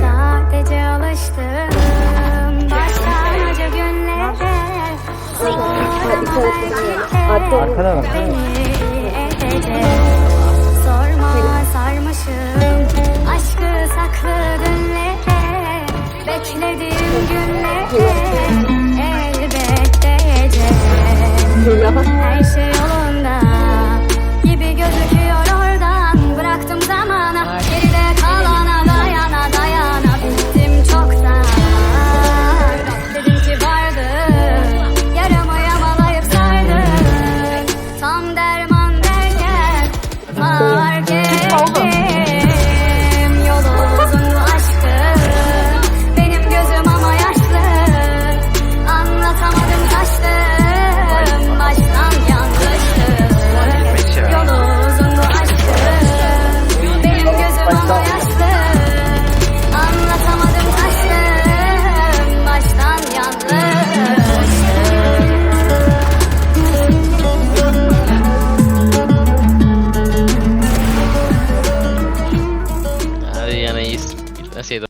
Sadece alıştım başlarca günlere edecek Sorma sarmışım. Aşkı saklı ha sido.